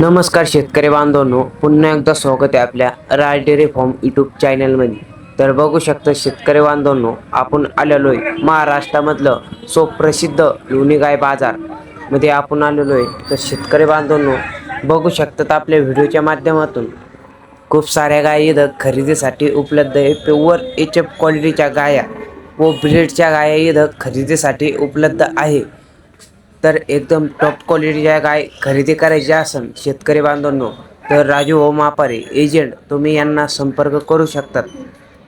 नमस्कार शेतकरी बांधवांनो पुन्हा एकदा स्वागत आहे आपल्या राज डेअरी फार्म यूट्यूब चॅनलमध्ये तर बघू शकता शेतकरी बांधवांनो आपण आलेलो आहे महाराष्ट्रामधलं सुप्रसिद्ध लोणी गाय बाजारमध्ये आपण आलेलो आहे. तर शेतकरी बांधवांनो बघू शकतात आपल्या व्हिडिओच्या माध्यमातून. खूप साऱ्या गाय इथं खरेदीसाठी उपलब्ध आहे. प्युअर एच एफ क्वालिटीच्या गाया व ब्रेडच्या गाया इथं खरेदीसाठी उपलब्ध आहे. तर एकदम टॉप क्वालिटीच्या गाय खरेदी करायची असेल शेतकरी बांधवांनो तर राजू हो मापारे एजंट तुम्ही यांना संपर्क करू शकतात.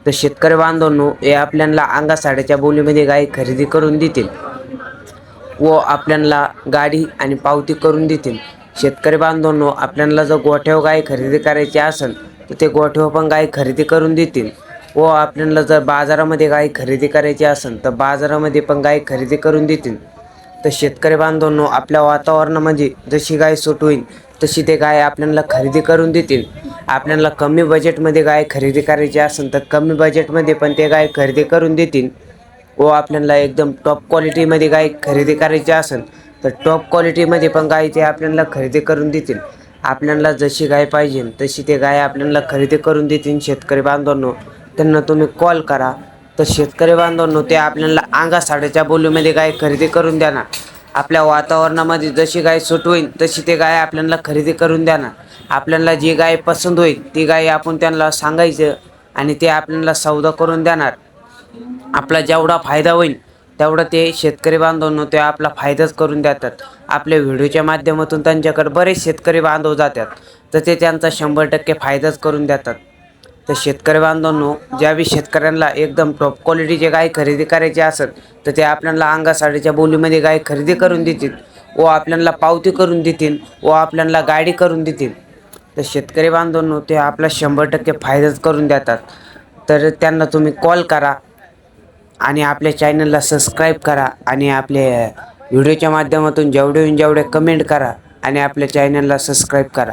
तर शेतकरी बांधवांनो हे आपल्याला अंगा साड्याच्या बोलीमध्ये गाय खरेदी करून देतील. व आपल्याला गाडी आणि पावती करून देतील. शेतकरी बांधवांनो आपल्याला जर गोठ्याव गाय खरेदी करायची असेल तर ते गोठ्याव पण गाय खरेदी करून देतील. व आपल्याला जर बाजारामध्ये गाय खरेदी करायची असेल तर बाजारामध्ये पण गाय खरेदी करून देतील. तर शेतकरी बांधवांनो आपल्या वातावरणामध्ये जशी गाय सूट होईल तशी ते गाय आपल्याला खरेदी करून देतील. आपल्याला कमी बजेटमध्ये गाय खरेदी करायची असेल तर कमी बजेटमध्ये पण ते गाय खरेदी करून देतील. व आपल्याला एकदम टॉप क्वालिटीमध्ये गाय खरेदी करायची असेल तर टॉप क्वालिटीमध्ये पण गाय ते आपल्याला खरेदी करून देतील. आपल्याला जशी गाय पाहिजे तशी ते गाय आपल्याला खरेदी करून देतील. शेतकरी बांधवांनो त्यांना तुम्ही कॉल करा. तर शेतकरी बांधवांनो ते आपल्याला अंगा साड्याच्या बोलीमध्ये गाय खरेदी करून देणार. आपल्या वातावरणामध्ये जशी गाय सुट होईल तशी ते गाय आपल्याला खरेदी करून देणार. आपल्याला जी गाय पसंत होईल ती गाय आपण त्यांना सांगायचं आणि ते आपल्याला सौदा करून देणार. आपला जेवढा फायदा होईल तेवढं ते शेतकरी बांधवांनो ते आपला फायदाच करून देतात. आपल्या व्हिडिओच्या माध्यमातून त्यांच्याकडे बरेच शेतकरी बांधव जातात. तर ते त्यांचा शंभर टक्के फायदाच करून देतात. तर शेतकरी बांधवांनो ज्यावेळी शेतकऱ्यांना एकदम टॉप क्वालिटीचे गाय खरेदी करायचे असेल तर ते आपल्याला अंगासाडीच्या बोलीमध्ये गाय खरेदी करून देतील व आपल्याला पावती करून देतील व आपल्याला गाडी करून देतील. तर शेतकरी बांधवांनो ते आपला शंभर टक्के फायदाच करून देतात. तर त्यांना तुम्ही कॉल करा आणि आपल्या चॅनलला सबस्क्राईब करा आणि आपले व्हिडिओच्या माध्यमातून जेवढे होईल जेवढे कमेंट करा आणि आपल्या चॅनलला सबस्क्राईब करा.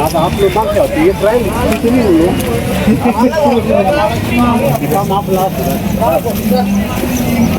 आता आपलं मागच्या होती एक राहील तुम्ही काम आपलं